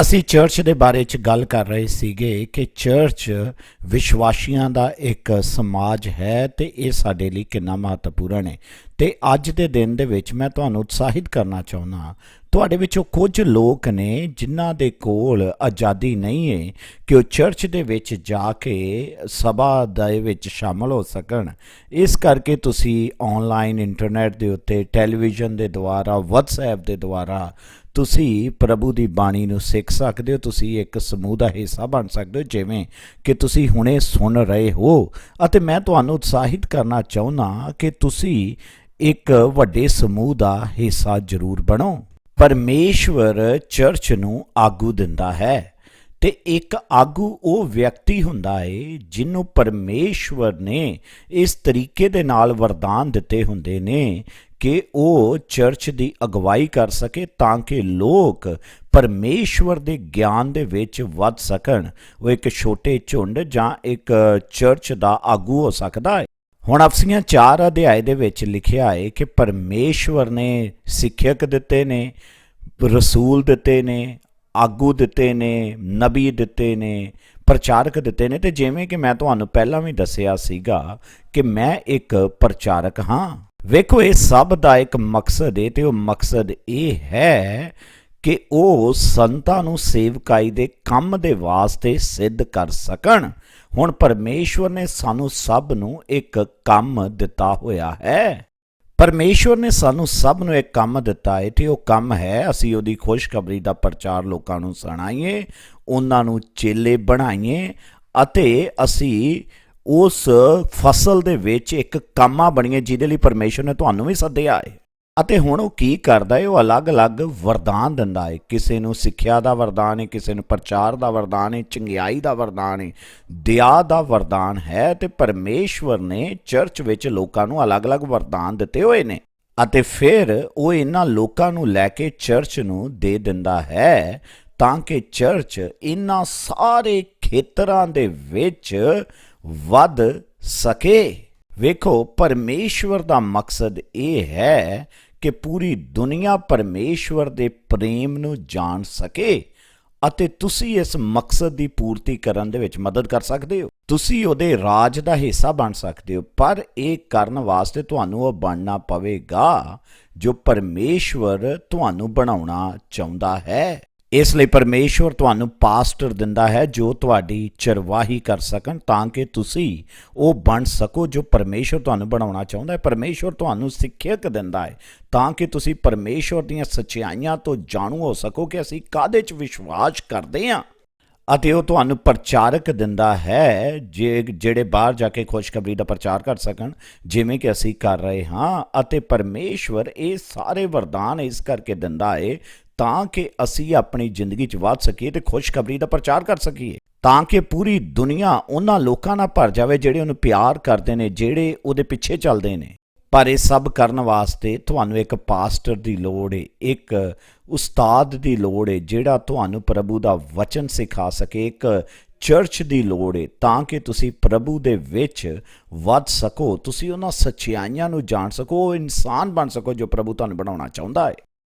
ਅਸੀਂ ਚਰਚ ਦੇ ਬਾਰੇ ਚ ਗੱਲ ਕਰ ਰਹੇ ਸੀਗੇ ਕਿ ਚਰਚ ਵਿਸ਼ਵਾਸੀਆਂ ਦਾ ਇੱਕ ਸਮਾਜ ਹੈ ਤੇ ਇਹ ਸਾਡੇ ਲਈ ਕਿੰਨਾ ਮਹੱਤਵਪੂਰਨ ਹੈ। ਤੇ ਅੱਜ ਦੇ ਦਿਨ ਦੇ ਵਿੱਚ ਮੈਂ ਤੁਹਾਨੂੰ ਉਤਸ਼ਾਹਿਤ ਕਰਨਾ ਚਾਹੁੰਦਾ ਤੁਹਾਡੇ ਵਿੱਚੋਂ ਕੁਝ ਲੋਕ ਨੇ ਜਿਨ੍ਹਾਂ ਦੇ ਕੋਲ ਆਜ਼ਾਦੀ ਨਹੀਂ ਹੈ ਕਿ ਉਹ ਚਰਚ ਦੇ ਵਿੱਚ ਜਾ ਕੇ ਸਭਾ ਦੇ ਵਿੱਚ ਸ਼ਾਮਲ ਹੋ ਸਕਣ। ਇਸ ਕਰਕੇ ਤੁਸੀਂ ਆਨਲਾਈਨ ਇੰਟਰਨੈਟ ਦੇ ਉੱਤੇ ਟੈਲੀਵਿਜ਼ਨ ਦੇ ਦੁਆਰਾ, WhatsApp ਦੇ ਦੁਆਰਾ ਤੁਸੀਂ ਪ੍ਰਭੂ ਦੀ ਬਾਣੀ ਨੂੰ ਸਿੱਖ ਸਕਦੇ ਹੋ, ਤੁਸੀਂ ਇੱਕ ਸਮੂਹ ਦਾ ਹਿੱਸਾ ਬਣ ਸਕਦੇ ਹੋ, ਜਿਵੇਂ ਕਿ ਤੁਸੀਂ ਹੁਣੇ ਸੁਣ ਰਹੇ ਹੋ। ਅਤੇ ਮੈਂ ਤੁਹਾਨੂੰ ਉਤਸ਼ਾਹਿਤ ਕਰਨਾ ਚਾਹੁੰਦਾ ਕਿ ਤੁਸੀਂ ਇੱਕ ਵੱਡੇ ਸਮੂਹ ਦਾ ਹਿੱਸਾ ਜ਼ਰੂਰ ਬਣੋ। ਪਰਮੇਸ਼ਵਰ ਚਰਚ ਨੂੰ ਆਗੂ ਦਿੰਦਾ ਹੈ। ਤੇ ਇੱਕ ਆਗੂ ਉਹ ਵਿਅਕਤੀ ਹੁੰਦਾ ਏ ਜਿਹਨੂੰ ਪਰਮੇਸ਼ਵਰ ਨੇ ਇਸ ਤਰੀਕੇ ਦੇ ਨਾਲ ਵਰਦਾਨ ਦਿੱਤੇ ਹੁੰਦੇ ਨੇ ਕਿ ਉਹ ਚਰਚ ਦੀ ਅਗਵਾਈ ਕਰ ਸਕੇ ਤਾਂ ਕਿ ਲੋਕ ਪਰਮੇਸ਼ਵਰ ਦੇ ਗਿਆਨ ਦੇ ਵਿੱਚ ਵੱਧ ਸਕਣ। ਉਹ ਇੱਕ ਛੋਟੇ ਝੁੰਡ ਜਾਂ ਇੱਕ ਚਰਚ ਦਾ ਆਗੂ ਹੋ ਸਕਦਾ ਹੈ ਹੁਣ ਅਫਸੀਆਂ 4 ਅਧਿਆਏ ਦੇ ਵਿੱਚ ਲਿਖਿਆ ਹੈ ਕਿ ਪਰਮੇਸ਼ਵਰ ਨੇ ਸਿੱਖਿਅਕ ਦਿੱਤੇ ਨੇ, ਰਸੂਲ ਦਿੱਤੇ ਨੇ ਆਗੂ ਦਿੱਤੇ ਨੇ, ਨਬੀ ਦਿੱਤੇ ਨੇ, ਪ੍ਰਚਾਰਕ ਦਿੱਤੇ ਨੇ। ਤੇ ਜਿਵੇਂ ਕਿ ਮੈਂ ਤੁਹਾਨੂੰ ਪਹਿਲਾਂ ਵੀ ਦੱਸਿਆ ਸੀਗਾ ਕਿ ਮੈਂ ਇੱਕ ਪ੍ਰਚਾਰਕ ਹਾਂ। ਵੇਖੋ, ਇਹ ਸਭ ਦਾ ਇੱਕ ਮਕਸਦ ਹੈ ਤੇ ਉਹ ਮਕਸਦ ਇਹ ਹੈ ਕਿ ਉਹ ਸੰਤਾਂ ਨੂੰ ਸੇਵਕਾਈ ਦੇ ਕੰਮ ਦੇ ਵਾਸਤੇ ਸਿੱਧ ਕਰ ਸਕਣ। ਹੁਣ ਪਰਮੇਸ਼ਵਰ ਨੇ ਸਾਨੂੰ ਸਭ ਨੂੰ ਇੱਕ ਕੰਮ ਦਿੱਤਾ ਹੋਇਆ ਹੈ। ਪਰਮੇਸ਼ਵਰ ਨੇ ਸਾਨੂੰ ਸਭ ਨੂੰ ਇੱਕ ਕੰਮ ਦਿੱਤਾ। ਹੈ ਤੇ ਉਹ ਕੰਮ ਹੈ, ਅਸੀਂ ਉਹਦੀ ਖੁਸ਼ਖਬਰੀ ਦਾ ਪ੍ਰਚਾਰ ਲੋਕਾਂ ਨੂੰ ਸੁਣਾਈਏ, ਉਹਨਾਂ ਨੂੰ ਚੇਲੇ ਬਣਾਈਏ ਅਤੇ ਅਸੀਂ ਉਸ ਫਸਲ ਦੇ ਵਿੱਚ ਇੱਕ ਕਾਮਾ ਬਣੀਏ, ਜਿਹਦੇ ਲਈ ਪਰਮੇਸ਼ਵਰ ਨੇ ਤੁਹਾਨੂੰ ਵੀ ਸੱਦਿਆ ਹੈ। ਅਤੇ ਹੁਣ ਉਹ ਕੀ ਕਰਦਾ ਹੈ? ਉਹ ਅਲੱਗ-ਅਲੱਗ ਵਰਦਾਨ ਦਿੰਦਾ ਹੈ। ਕਿਸੇ ਨੂੰ ਸਿੱਖਿਆ ਦਾ ਵਰਦਾਨ ਹੈ, ਕਿਸੇ ਨੂੰ ਪ੍ਰਚਾਰ ਦਾ ਵਰਦਾਨ ਹੈ, ਚੰਗਿਆਈ ਦਾ ਵਰਦਾਨ ਹੈ, ਦਇਆ ਦਾ ਵਰਦਾਨ ਹੈ ਤੇ ਪਰਮੇਸ਼ਵਰ ਨੇ ਚਰਚ ਵਿੱਚ ਲੋਕਾਂ ਨੂੰ ਅਲੱਗ-ਅਲੱਗ ਵਰਦਾਨ ਦਿੱਤੇ ਹੋਏ ਨੇ। ਅਤੇ ਫਿਰ ਉਹ ਇਹਨਾਂ ਲੋਕਾਂ ਨੂੰ ਲੈ ਕੇ ਚਰਚ ਨੂੰ ਦੇ ਦਿੰਦਾ ਹੈ ਤਾਂ ਕਿ ਚਰਚ ਇਹਨਾਂ ਸਾਰੇ ਖੇਤਰਾਂ ਦੇ ਵਿੱਚ ਵੱਧ ਸਕੇ। ਵੇਖੋ, ਪਰਮੇਸ਼ਵਰ ਦਾ ਮਕਸਦ ਇਹ ਹੈ ਕਿ ਪੂਰੀ ਦੁਨੀਆ ਪਰਮੇਸ਼ਵਰ ਦੇ ਪ੍ਰੇਮ ਨੂੰ ਜਾਣ ਸਕੇ ਅਤੇ ਤੁਸੀਂ ਇਸ ਮਕਸਦ ਦੀ ਪੂਰਤੀ ਕਰਨ ਦੇ ਵਿੱਚ ਮਦਦ ਕਰ ਸਕਦੇ ਹੋ। ਤੁਸੀਂ ਉਹਦੇ ਰਾਜ ਦਾ ਹਿੱਸਾ ਬਣ ਸਕਦੇ ਹੋ, ਪਰ ਇਹ ਕਰਨ ਵਾਸਤੇ ਤੁਹਾਨੂੰ ਉਹ ਬਣਨਾ ਪਵੇਗਾ ਜੋ ਪਰਮੇਸ਼ਵਰ ਤੁਹਾਨੂੰ ਬਣਾਉਣਾ ਚਾਹੁੰਦਾ ਹੈ। ਇਸ ਲਈ ਪਰਮੇਸ਼ਵਰ ਤੁਹਾਨੂੰ ਪਾਸਟਰ ਦਿੰਦਾ ਹੈ ਜੋ ਤੁਹਾਡੀ ਚਰਵਾਹੀ ਕਰ ਸਕਣ ਤਾਂ ਕਿ ਤੁਸੀਂ ਉਹ ਬਣ ਸਕੋ ਜੋ ਪਰਮੇਸ਼ਵਰ ਤੁਹਾਨੂੰ ਬਣਾਉਣਾ ਚਾਹੁੰਦਾ ਹੈ। ਪਰਮੇਸ਼ਵਰ ਤੁਹਾਨੂੰ ਸਿੱਖਿਅਕ ਦਿੰਦਾ ਹੈ ਤਾਂ ਕਿ ਤੁਸੀਂ ਪਰਮੇਸ਼ਵਰ ਦੀਆਂ ਸੱਚਾਈਆਂ ਤੋਂ ਜਾਣੂ ਹੋ ਸਕੋ ਕਿ ਅਸੀਂ ਕਾਦੇ 'ਚ ਵਿਸ਼ਵਾਸ ਕਰਦੇ ਹਾਂ। ਅਤੇ ਉਹ ਤੁਹਾਨੂੰ ਪ੍ਰਚਾਰਕ ਦਿੰਦਾ ਹੈ ਜੇ ਜਿਹੜੇ ਬਾਹਰ ਜਾ ਕੇ ਖੁਸ਼ਖਬਰੀ ਦਾ ਪ੍ਰਚਾਰ ਕਰ ਸਕਣ, ਜਿਵੇਂ ਕਿ ਅਸੀਂ ਕਰ ਰਹੇ ਹਾਂ। ਅਤੇ ਪਰਮੇਸ਼ਵਰ ਇਹ ਸਾਰੇ ਵਰਦਾਨ ਇਸ ਕਰਕੇ ਦਿੰਦਾ ਏ ਤਾਂ ਕਿ ਅਸੀਂ ਆਪਣੀ ਜ਼ਿੰਦਗੀ 'ਚ ਵੱਧ ਸਕੀਏ ਤੇ ਖੁਸ਼ਖਬਰੀ ਦਾ ਪ੍ਰਚਾਰ ਕਰ ਸਕੀਏ। ਤਾਂ ਕਿ ਪੂਰੀ ਦੁਨੀਆ ਉਹਨਾਂ ਲੋਕਾਂ ਨਾਲ ਭਰ ਜਾਵੇ ਜਿਹੜੇ ਉਹਨੂੰ ਪਿਆਰ ਕਰਦੇ ਨੇ, ਜਿਹੜੇ ਉਹਦੇ ਪਿੱਛੇ ਚੱਲਦੇ ਨੇ। ਪਰ ਇਹ ਸਭ ਕਰਨ ਵਾਸਤੇ ਤੁਹਾਨੂੰ ਇੱਕ ਪਾਸਟਰ ਦੀ ਲੋੜ ਏ, ਇੱਕ ਉਸਤਾਦ ਦੀ ਲੋੜ ਹੈ ਜਿਹੜਾ ਤੁਹਾਨੂੰ ਪ੍ਰਭੂ ਦਾ ਵਚਨ ਸਿਖਾ ਸਕੇ, ਇੱਕ ਚਰਚ ਦੀ ਲੋੜ ਹੈ ਤਾਂ ਕਿ ਤੁਸੀਂ ਪ੍ਰਭੂ ਦੇ ਵਿੱਚ ਵੱਧ ਸਕੋ, ਤੁਸੀਂ ਉਹਨਾਂ ਸੱਚਾਈਆਂ ਨੂੰ ਜਾਣ ਸਕੋ, ਉਹ ਇਨਸਾਨ ਬਣ ਸਕੋ ਜੋ ਪ੍ਰਭੂ ਤੁਹਾਨੂੰ ਬਣਾਉਣਾ ਚਾਹੁੰਦਾ ਹੈ